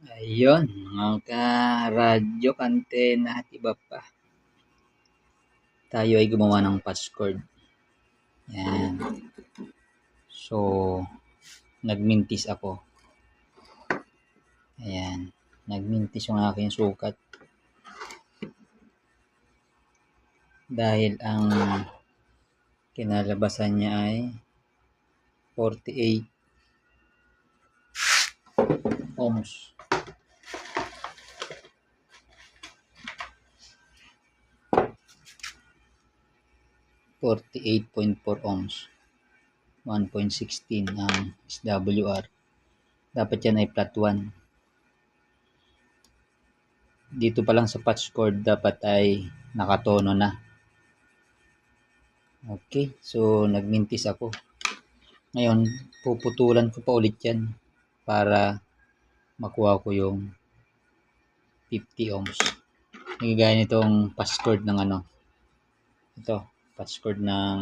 Ayun, mga ka-radyo, antena at iba pa. Tayo ay gumawa ng passcord. Yan. So, nagmintis ako. Ayan. Nagmintis yung aking sukat. Dahil ang kinalabasan niya ay 48 ohms. 48.4 ohms. 1.16 ang SWR. Dapat yan ay flat 1. Dito pa lang sa patch cord dapat ay nakatono na. Okay, so nagmintis ako. Ngayon, puputulan ko pa ulit yan para makuha ko yung 50 ohms. Nagigaya nitong patch cord ng ano. Ito, patchcord ng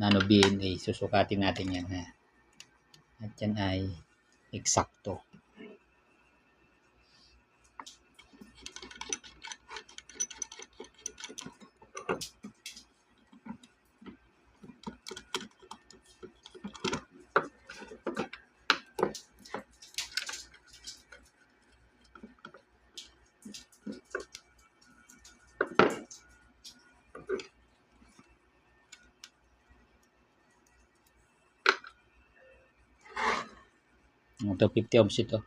nano BNA. Susukatin natin yan. Ha? At yan ay eksakto. Ito 50 ohms ito.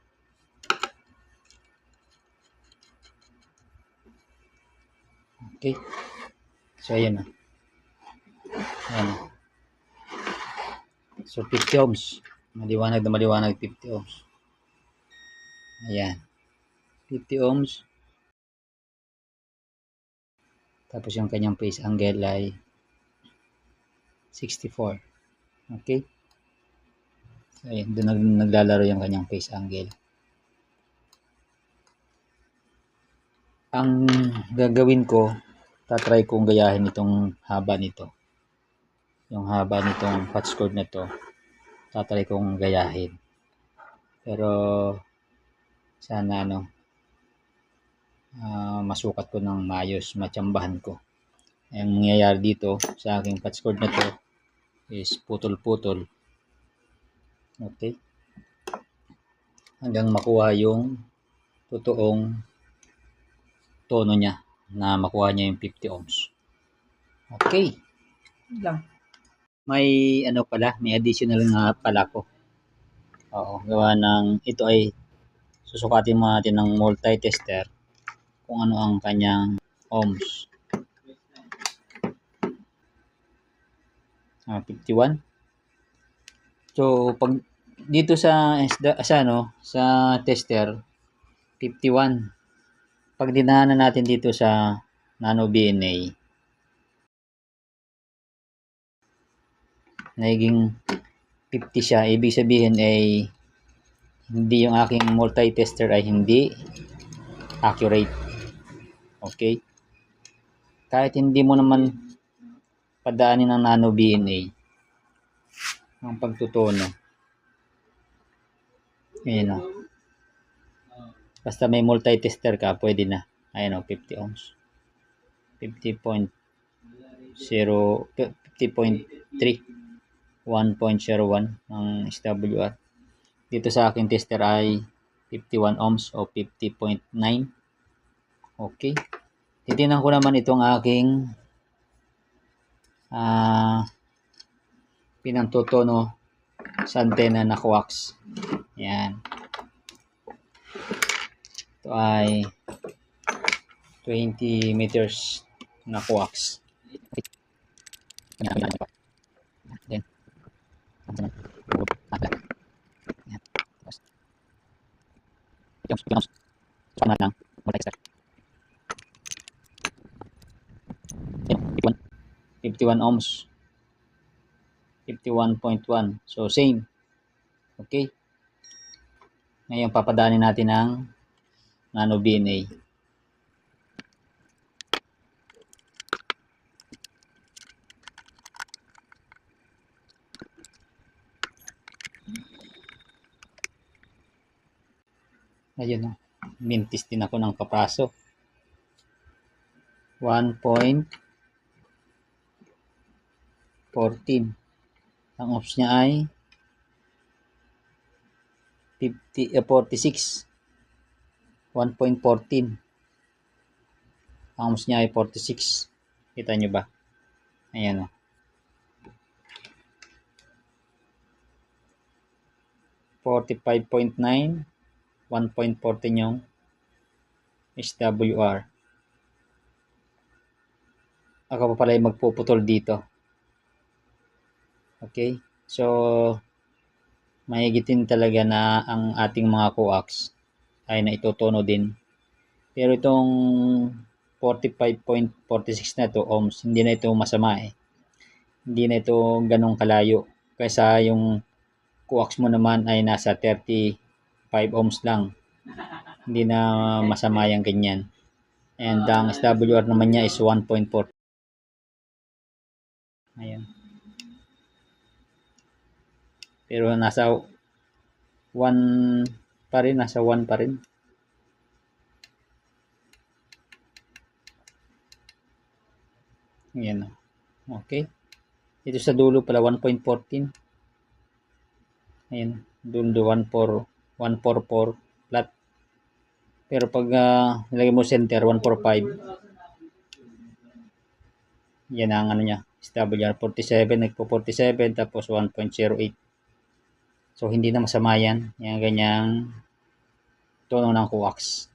Okay. So ayan na. Ayan. So 50 ohms. Maliwanag na maliwanag 50 ohms. Ayan. 50 ohms. Tapos yung kanyang phase angle ay 64. Okay. Ayun, doon nag, naglalaro yung kanyang face angle. Ang gagawin ko, tatry kong gayahin itong haba nito. Yung haba nitong patch cord na to, tatry kong gayahin. Pero, sana ano, uh, masukat ko ng mayos, matsambahan ko. Ang mangyayari dito sa aking patch cord na to is putol-putol Okay? Hanggang makuha yung totoong tono niya na makuha niya yung 50 ohms. Okay. Lang. May ano pala, may additional nga pala ko. Oo, gawa ng ito ay susukatin mo natin ng multi-tester kung ano ang kanyang ohms. Ah, 51. So, pag dito sa sa ano, sa tester 51. Pag dinahanan natin dito sa nano BNA naging 50 siya. Ibig sabihin ay hindi yung aking multi-tester ay hindi accurate. Okay? Kahit hindi mo naman padaanin ng nano BNA, ang pagtutono. Ayan o. Basta may multi-tester ka, pwede na. Ayan o, 50 ohms. 50.0 50.3 1.01 ng SWR. Dito sa akin tester ay 51 ohms o 50.9. Okay. Titinan ko naman itong aking ah uh, pinantotono sa antena na coax. Yan. Ito ay 20 meters na coax. Then, yan. Yung, yung, yung, lang, multi-step. 51, 51 ohms. 51.1. So, same. Okay? Ngayon, papadanin natin ang nano BNA. Ayun o. Mintis din ako ng kapraso. 1.14. Ang ops niya ay 50, eh, 46. 1.14. Ang ops niya ay 46. Kita nyo ba? Ayan o. 45.9 1.14 yung SWR. Ako pa pala yung magpuputol dito. Okay? So, mahigitin talaga na ang ating mga coax ay na itutono din. Pero itong 45.46 na to ohms, hindi na ito masama eh. Hindi na ito ganong kalayo. Kaysa yung coax mo naman ay nasa 35 ohms lang. Hindi na masama yung ganyan. And ang SWR naman niya is 1.4. Ayan. Pero nasa 1 pa rin, nasa 1 pa rin. Ayan. Okay. Ito sa dulo pala 1.14. Ayan. Dulo 1.4 144 flat. Pero pag uh, nilagay mo center 145. Yan ang ano niya. SWR 47, nagpo 47 tapos 1.08. So hindi na masama yan. Yan ganyang tono ng coax.